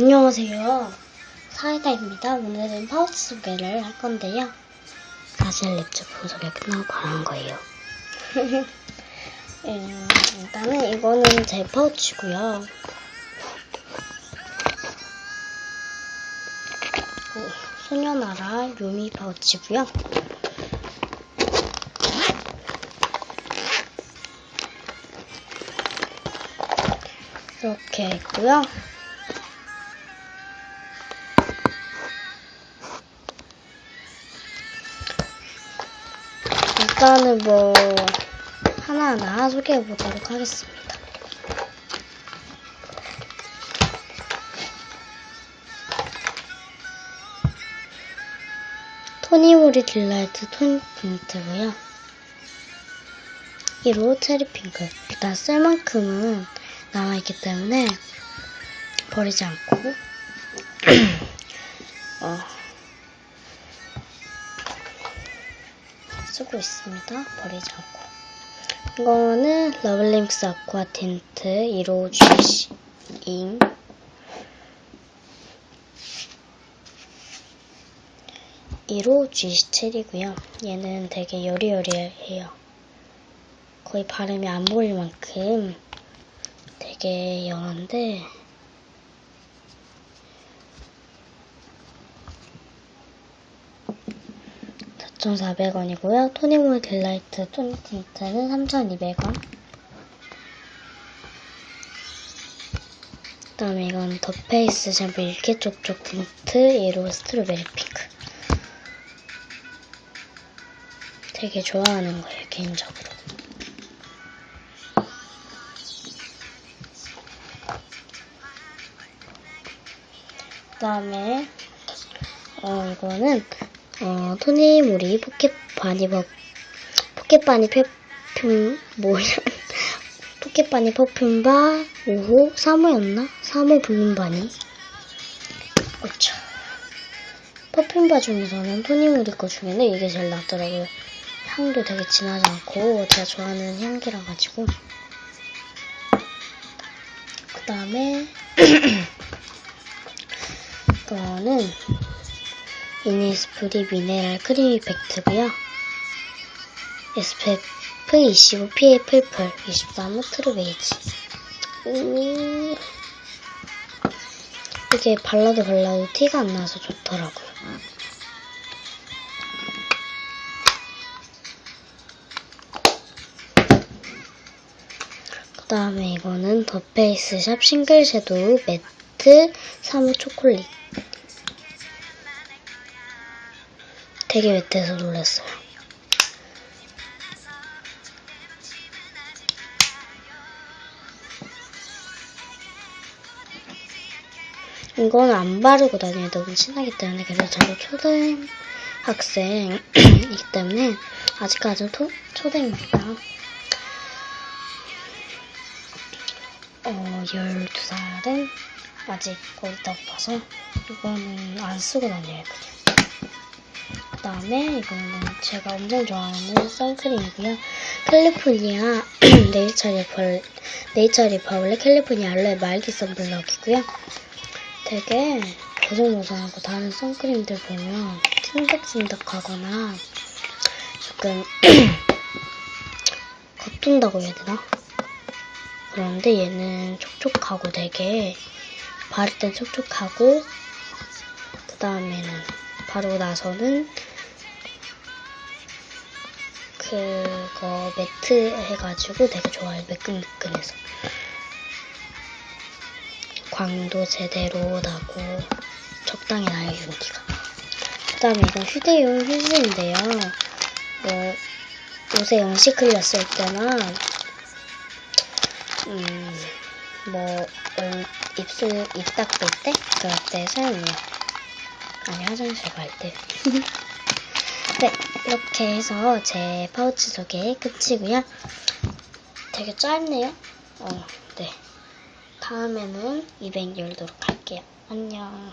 안녕하세요. 사이다입니다. 오늘은 파우치 소개를 할 건데요. 사실 립제품 소개 끝나고 한 거예요. 음, 일단은 이거는 제 파우치고요. 어, 소녀나라 요미 파우치고요. 이렇게 있고요. 일단은 뭐 하나하나 소개해 보도록 하겠습니다. 토니모리 딜라이트 톤 틴트고요. 1호 체리 핑크. 일단 쓸 만큼은 남아있기 때문에 버리지 않고 쓰고 있습니다. 버리지 않고. 이거는 러블링스 아쿠아 틴트 1호 GC인 1호 GC 체리고요. 얘는 되게 여리여리해요. 거의 발음이 안 보일 만큼 되게 연한데 4,400원이고요. 토니모이 딜라이트 톤 틴트는 3,200원. 그 다음에 이건 더 페이스 샴푸 일개 쪽쪽 틴트 1호 스트로베리 핑크. 되게 좋아하는 거예요, 개인적으로. 그 다음에 어 이거는 어 토니모리 포켓 바니 버 포켓 바니 퍼퓸 뭐야? 포켓 바니 퍼퓸 바 5호 3호였나? 3호 블룸 바니? 그쵸. 퍼퓸 바 중에서는 토니모리 거 중에는 이게 제일 낫더라고요. 향도 되게 진하지 않고 제가 좋아하는 향기라 가지고. 그 다음에 이거는 이니스프리 미네랄 크림 이펙트고요. SPF 25 PA 풀풀 23호 트루 베이지 음, 이게 발라도 발라도 티가 안 나서 좋더라고요. 그 다음에 이거는 더 페이스 샵 싱글 섀도우 매트 3호 초콜릿 되게 매트해서 놀랐어요. 이건 안 바르고 다녀야 너무 친하기 때문에 그래서 저도 초등학생이기 때문에 아직까지는 토, 초등입니다. 어, 12살은 아직 어리다고 봐서 이거는 안 쓰고 다녀요, 그냥. 그 다음에 이거는 제가 엄청 좋아하는 선크림이고요. 캘리포니아 네이처 리퍼, 네이처 리퍼블릭 캘리포니아 알로에 말기 선블럭이고요. 되게 보송보송하고 다른 선크림들 보면 찐득찐득하거나 조금 겉돈다고 해야 되나? 그런데 얘는 촉촉하고 되게 바를 땐 촉촉하고 그 다음에는 바르고 나서는 그거 매트 해가지고 되게 좋아요. 매끈매끈해서. 광도 제대로 나고 적당히 나요, 윤기가. 그 다음에 이건 휴대용 휴지인데요. 뭐, 옷에 음식 흘렸을 때나, 음, 뭐, 얼- 입술, 입 닦을 때? 그럴 때 사용해요. 화장실 갈 때. 네, 이렇게 해서 제 파우치 소개 끝이고요. 되게 짧네요. 어, 네. 다음에는 200 열도록 할게요. 안녕.